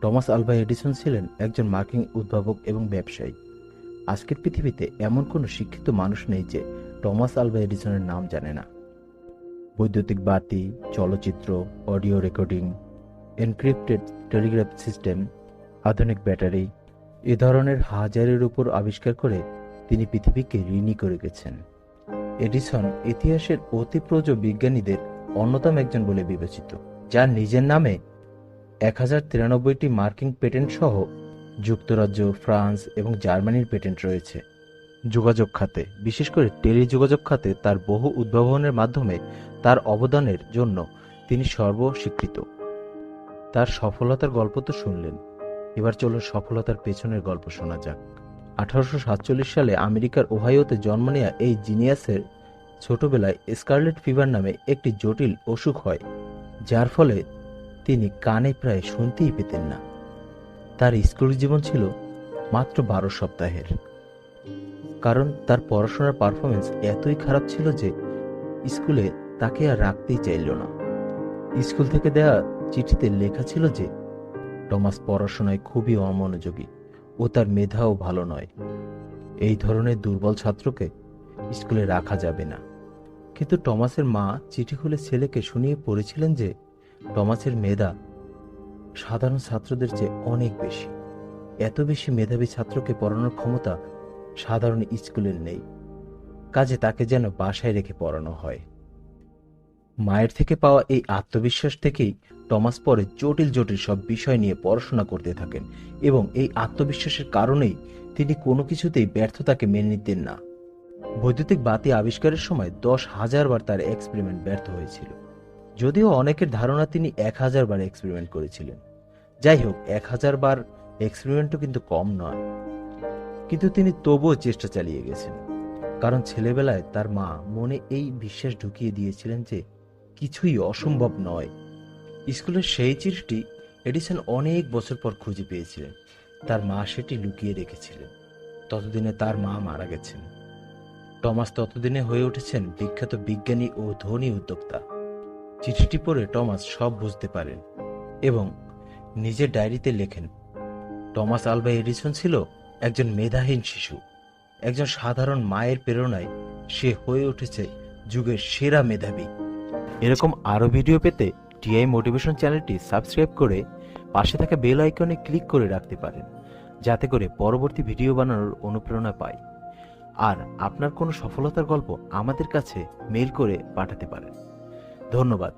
Thomas Alva Edison ছিলেন একজন মার্কিন উদ্ভাবক এবং ব্যবসায়ী। আজকের পৃথিবীতে এমন কোনো শিক্ষিত মানুষ নেই যে টমাস আলভা এডিসনের নাম জানে না। বৈদ্যুতিক বাতি, চলচ্চিত্র, audio recording, encrypted telegraph system, আধুনিক ব্যাটারি, এ ধরনের হাজারের উপর আবিষ্কার করে তিনি পৃথিবীকে ঋণী করে গেছেন। এডিসন ইতিহাসের অতিপ্রজ বিজ্ঞানীদের অন্যতম একজন বলে বিবেচিত, যার নিজের নামে এক হাজার তিরানব্বইটি মার্কিন পেটেন্ট সহ যুক্তরাজ্য, ফ্রান্স এবং জার্মানির পেটেন্ট রয়েছে। যোগাযোগ খাতে, বিশেষ করে টেলিযোগাযোগ খাতে তার বহু উদ্ভাবনের মাধ্যমে তার অবদানের জন্য তিনি সর্বস্বীকৃত। তার সফলতার গল্প তো শুনলেন। এবার চলুন সফলতার পেছনের গল্প শোনা যাক। আঠারোশো সাতচল্লিশ সালে আমেরিকার ওহাইওতে জন্ম নেয়া এই জিনিয়াসের ছোটবেলায় স্কারলেট ফিভার নামে একটি জটিল অসুখ হয়, যার ফলে তিনি কানে প্রায় শুনতেই পেতেন না। তার স্কুল জীবন ছিল মাত্র বারো সপ্তাহের। কারণ তার পড়াশোনার পারফরমেন্স এতই খারাপ ছিল যে স্কুলে তাকে আর রাখতেই চাইল না। স্কুল থেকে দেয়া চিঠিতে লেখা ছিল যে, টমাস পড়াশোনায় খুবই অমনোযোগী ও তার মেধাও ভালো নয়। এই ধরনের দুর্বল ছাত্রকে স্কুলে রাখা যাবে না। কিন্তু টমাসের মা চিঠি খুলে ছেলেকে শুনিয়ে পড়েছিলেন যে টমাসের মেধা সাধারণ ছাত্রদের চেয়ে অনেক বেশি। এত বেশি মেধাবী ছাত্রকে পড়ানোর ক্ষমতা সাধারণ স্কুলের নেই। কাজে তাকে যেন বাসায় রেখে পড়ানো হয়। মায়ের থেকে পাওয়া এই আত্মবিশ্বাস থেকেই টমাস পরে জটিল জটিল সব বিষয় নিয়ে পড়াশোনা করতে থাকেন এবং এই আত্মবিশ্বাসের কারণেই তিনি কোনো কিছুতেই ব্যর্থতাকে মেনে নিতেন না। বৈদ্যুতিক বাতি আবিষ্কারের সময় দশ হাজার বার তার এক্সপেরিমেন্ট ব্যর্থ হয়েছিল। যদিও অনেকের ধারণা তিনি এক হাজার বার এক্সপেরিমেন্ট করেছিলেন। যাই হোক, এক হাজার বার এক্সপেরিমেন্টও কিন্তু কম নয়। কিন্তু তিনি তবুও চেষ্টা চালিয়ে গেছেন। কারণ ছেলেবেলায় তার মা মনে এই বিশ্বাস ঢুকিয়ে দিয়েছিলেন যে কিছুই অসম্ভব নয়। স্কুলের সেই চিঠিটি এডিসন অনেক বছর পর খুঁজে পেয়েছিলেন। তার মা সেটি লুকিয়ে রেখেছিলেন। ততদিনে তার মা মারা গেছেন। টমাস ততদিনে হয়ে উঠেছেন বিখ্যাত বিজ্ঞানী ও ধনী উদ্যোক্তা। চিঠিটি পড়ে টমাস সব বুঝতে পারেন এবং নিজের ডায়েরিতে লেখেন, টমাস আলভা এডিসন ছিল একজন মেধাহীন শিশু। একজন সাধারণ মায়ের প্রেরণায় সে হয়ে উঠেছে যুগের সেরা মেধাবী। এরকম আরও ভিডিও পেতে টিআই মোটিভেশন চ্যানেলটি সাবস্ক্রাইব করে পাশে থাকা বেল আইকনে ক্লিক করে রাখতে পারেন, যাতে করে পরবর্তী ভিডিও বানানোর অনুপ্রেরণা পাই। আর আপনার কোনো সফলতার গল্প আমাদের কাছে মেল করে পাঠাতে পারেন। ধন্যবাদ।